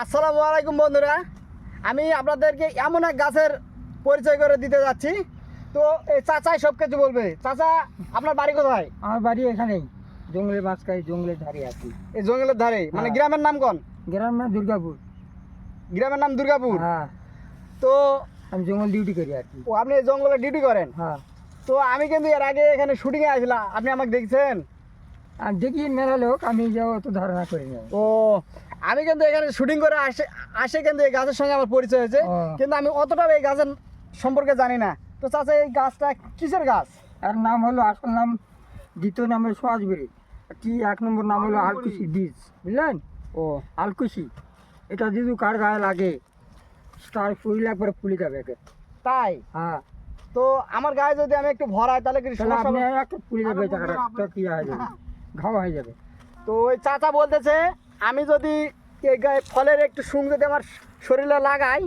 আসসালামু আলাইকুম বন্ধুরা। আমি আপনাদেরকে এমন এক গাছের পরিচয় করে দিতে যাচ্ছি। তো এই চাচাই সব কিছু বলবে। চাচা আপনার বাড়ি কোথায়? আমার বাড়ি এখানেই। জঙ্গলের মাঝখানে জঙ্গলের ধারে আছি। এই জঙ্গলের ধারে? মানে হ্যাঁ। গ্রামের নাম কোন? গ্রাম না দুর্গাপুর। গ্রামের নাম দুর্গাপুর? হ্যাঁ। তো আমি জঙ্গল ডিউটি করি আর কি। ও আপনি জঙ্গলে ডিউটি করেন? হ্যাঁ। তো আমি কিন্তু এর আগে এখানে শুটিংয়ে আসলাম। আপনি আমাকে দেখছেন? আর দেখি মেলা লোক আমি যাও অত ধারণা করি না। ও আমি কিন্তু এখানে শুটিং করে আসে আসে কিন্তু এই গাছের সঙ্গে আমার পরিচয় হয়েছে। কিন্তু আমি অতটা এই গাছের সম্পর্কে জানি না। তো চাচা এই গাছটা কিসের গাছ? আর নাম হলো আসল নাম দ্বিতীয় নাম হলো সোয়াজবেরি কি এক নম্বর নাম হলো আলকুশি বীজ বুঝলেন? ও। আলকুশি। এটা যদি কার গায়ে লাগে তার ফুল একবারে ফুলে যাবে একে। তাই? হ্যাঁ। তো আমার গায়ে যদি আমি একটু ভরাই তাহলে কি সমস্যা? একটা ফুলে যাবে জায়গাটা। কি হয়ে যাবে ঘাও হয়ে যাবে? তো ওই চাচা বলতেছে আমি যদি এই গায়ে ফলের একটু সুং যদি আমার শরীরে লাগাই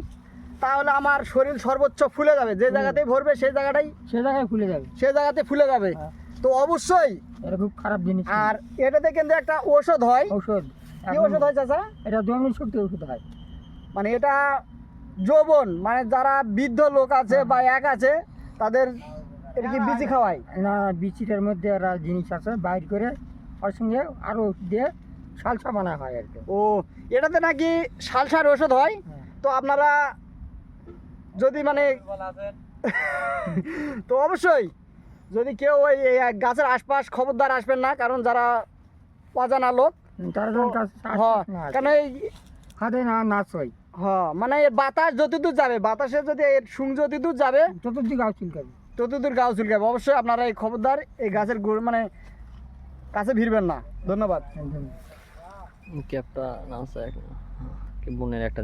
তাহলে আমার শরীর সর্বোচ্চ ফুলে যাবে। যে জায়গাতেই ভরবে সেই জায়গাটাই সে জায়গায় ফুলে যাবে। সেই জায়গাতে ফুলে যাবে। হ্যাঁ। তো অবশ্যই এটা খুব খারাপ জিনিস। আর এটাতে কিন্তু একটা ওষুধ হয়। ঔষধ। কি ওষুধ হয় চাচা? এটা দমন শক্তি ওষুধ হয়। মানে এটা যৌবন মানে যারা বৃদ্ধ লোক আছে বা এক আছে তাদের এটা কি বিচি খাওয়ায়? না বিচিটার মধ্যে একটা জিনিস আছে বাইর করে ওর সঙ্গে আরও দিয়ে সালসা বানা হয় আর কি। ও এটাতে নাকি সালসার ওষুধ হয়? হ্যাঁ। তো আপনারা যদি মানে তো অবশ্যই যদি কেউ ওই গাছের আশপাশ খবরদার আসবেন না কারণ যারা অজানা লোক কাছে হ্যাঁ। কারণ এই হাতে না নাচ হয় হ্যাঁ মানে এর বাতাস যতদূর যাবে বাতাসে যদি এর সুং যতদূর যাবে ততদূর গাছ চুলকাবে। ততদূর গাছ চুলকাবে। অবশ্যই আপনারা এই খবরদার এই গাছের গুড় মানে কাছে ভিড়বেন না। ধন্যবাদ। ক্যাপটা নামছে কি বোনের একটা